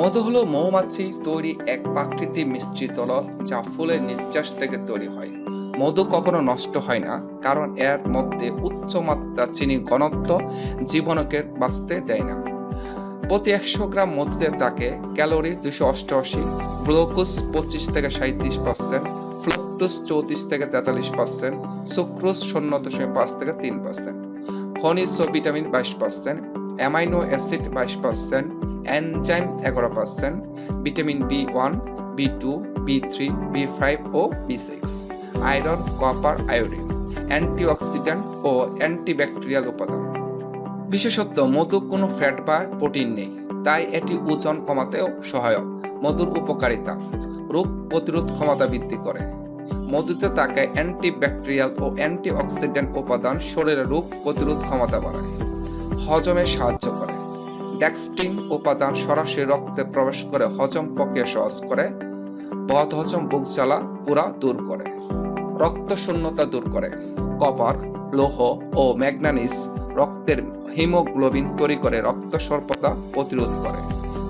মধু হলো মৌমাছি তৈরি এক প্রাকৃতিক মিষ্টি তরল যা ফুলের নির্যাস থেকে তৈরি হয়। মধু কখনো নষ্ট হয় না, কারণ এর মধ্যে উচ্চ মাত্রা চিনি ঘনত্ব জীবনকে বাঁচতে দেয় না। প্রতি একশো গ্রাম মধুতে থাকে ক্যালোরি দুশো অষ্টআশি, গ্লুকোজ পঁচিশ থেকে সাঁত্রিশ পার্সেন্ট ফ্লুক্টোজ চৌত্রিশ থেকে তেতাল্লিশ পার্সেন্ট, সুক্রোজ শূন্য দশমিক পাঁচ থেকে তিন পার্সেন্ট, খনিজ ও ভিটামিন বাইশ পার্সেন্ট, অ্যামাইনো অ্যাসিড বাইশ পার্সেন্ট এনজাইম এগারো percent vitamin B one B two B three B five ও B six iron copper iodine antioxidant ও অ্যান্টিব্যাকটেরিয়াল উপাদান। বিশেষত মধু কোনো ফ্যাট বা প্রোটিন নেই, তাই এটি ওজন কমাতেও সহায়ক, মধুর উপকারিতা, রোগ প্রতিরোধ ক্ষমতা বৃদ্ধি করে। মধুতে থাকে অ্যান্টিব্যাকটেরিয়াল ও অ্যান্টিঅক্সিডেন্ট উপাদান শরীরের রোগ প্রতিরোধ ক্ষমতা বাড়ায়। হজমে সাহায্য করে। ড্যাক্সটিন উপাদান সরাসরি রক্তে প্রবেশ করে হজম প্রক্রিয়া সহজ করে বদ হজম বুক জ্বালা পুরা দূর করে রক্ত শূন্যতা দূর করে, কপার, লৌহ ও ম্যাগনানিজ রক্তের হিমোগ্লোবিন তৈরি করে রক্ত স্বল্পতা প্রতিরোধ করে,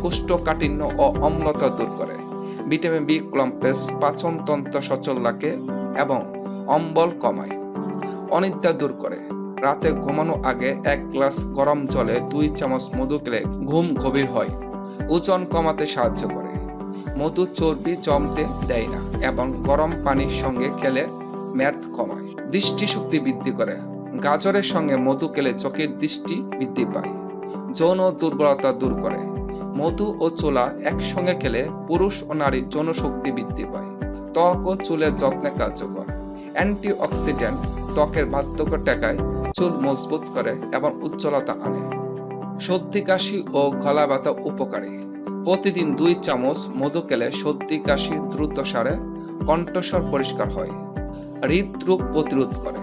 কোষ্ঠকাঠিন্য ও অম্লতা দূর করে, ভিটামিন বি কমপ্লেক্স পাচনতন্ত্র সচল রাখে এবং অম্বল কমায়, অনিদ্রা দূর করে। রাতে ঘুমানো আগে এক গ্লাস গরম জলে দুই চামচ মধু খেলে ঘুম গভীর হয়। ওজন কমাতে সাহায্য করে। মধু চর্বি জমতে দেয় না এবং গরম পানির সঙ্গে খেলে ম্যাথ কমায়। দৃষ্টিশক্তি বৃদ্ধি করে। গাজরের সঙ্গে মধু খেলে চোখের দৃষ্টি বৃদ্ধি পায়। যৌন দুর্বলতা দূর করে। মধু ও চুলা একসঙ্গে খেলে পুরুষ ও নারীর যৌনশক্তি বৃদ্ধি পায়। ত্বক ও চুলের যত্নে কার্যকর। অ্যান্টি অক্সিডেন্ট ত্বকের বার্ধক্য টেকায় চুল মজবুত করে এবং উজ্জ্বলতা আনে। সর্দি, কাশি ও গলা ব্যথা উপকারী। প্রতিদিন দুই চামচ মধু খেলে সর্দি, কাশি দ্রুত সারে, কণ্ঠস্বর পরিষ্কার হয়, হৃদরোগ প্রতিরোধ করে।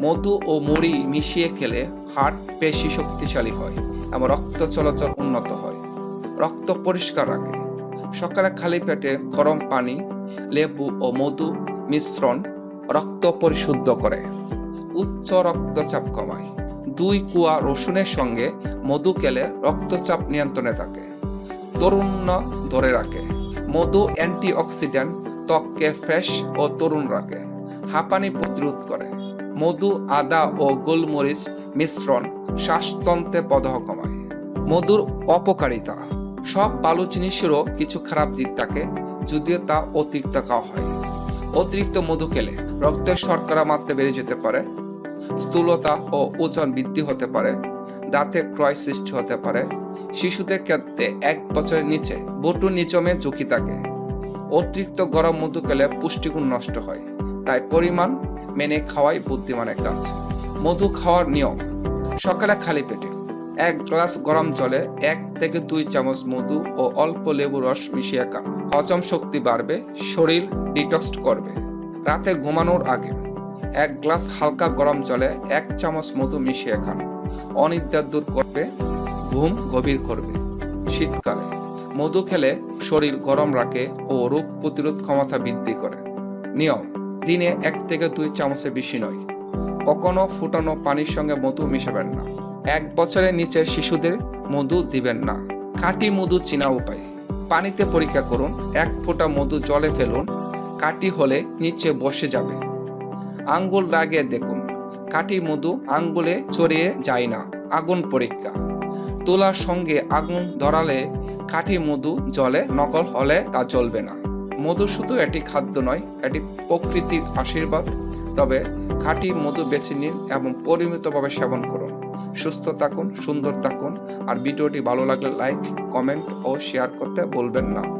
মধু ও মুড়ি মিশিয়ে খেলে হার্ট পেশি শক্তিশালী হয় এবং রক্ত চলাচল উন্নত হয়। রক্ত পরিষ্কার রাখে। সকালে খালি পেটে গরম পানি, লেবু ও মধু মিশ্রণ রক্ত পরিশুদ্ধ করে। উচ্চ রক্তচাপ কমায়। দুই কুয়া রসুনের সঙ্গে মধু খেলে রক্তচাপ নিয়ন্ত্রণে থাকে। তরুণ ধরে রাখে। মধু অ্যান্টিঅক্সিডেন্ট ত্বককে ফ্রেশ ও তরুণ রাখে। হাঁপানি প্রতিরোধ করে। মধু, আদা ও গোলমরিচ মিশ্রণ শ্বাসতন্ত্রে প্রদাহ কমায়। মধুর অপকারিতা। সব ভালো জিনিসেরও কিছু খারাপ দিক থাকে, যদিও তা অতিরিক্ত খাওয়া হয়। অতিরিক্ত মধু খেলে রক্তের শর্করা মাত্রা বেড়ে যেতে পারে। স্থূলতা ও ওজন বৃদ্ধি হতে পারে, দাঁতে ক্রয় সৃষ্টি হতে পারে, শিশুদের ক্ষেত্রে এক বছরের নিচে বটু নিচমে ঝুঁকি থাকে। অতিরিক্ত গরম মধু খেলে পুষ্টিগুণ নষ্ট হয়, তাই পরিমাণ মেনে খাওয়াই বুদ্ধিমানের কাজ। মধু খাওয়ার নিয়ম, সকালে খালি পেটে এক গ্লাস গরম জলে এক থেকে দুই চামচ মধু ও অল্প লেবু রস মিশিয়ে খান। হজম শক্তি বাড়বে, শরীর ডিটক্স করবে। রাতে ঘুমানোর আগে এক গ্লাস হালকা গরম জলে এক চামচ মধু মিশিয়ে খান। অনিদ্রা দূর করবে, ঘুম গভীর করবে। শীতকালে, মধু খেলে শরীর গরম রাখে ও রোগ প্রতিরোধ ক্ষমতা বৃদ্ধি করে। নিয়ম, দিনে এক থেকে দুই চামচের বেশি নয়। কখনো ফুটানো পানির সঙ্গে মধু মিশাবেন না। এক বছরের নিচের শিশুদের মধু দিবেন না। খাঁটি মধু চিনা উপায়। পানিতে পরীক্ষা করুন, এক ফোঁটা মধু জলে ফেলুন। কাটি হলে নিচে বসে যাবে। আঙ্গুল লাগিয়ে দেখুন। কাটি মধু আঙ্গুলে ছড়িয়ে যায় না, আগুন পরীক্ষা। তোলার সঙ্গে আগুন ধরালে কাঠি মধু জলে নকল হলে তা চলবে না। মধু শুধু এটি খাদ্য নয়, এটি প্রকৃতির আশীর্বাদ। তবে খাঁটি মধু বেছে নিন এবং পরিমিতভাবে সেবন করুন। সুস্থ থাকুন, সুন্দর থাকুন। আর ভিডিওটি ভালো লাগলে লাইক, কমেন্ট ও শেয়ার করতে বলবেন না।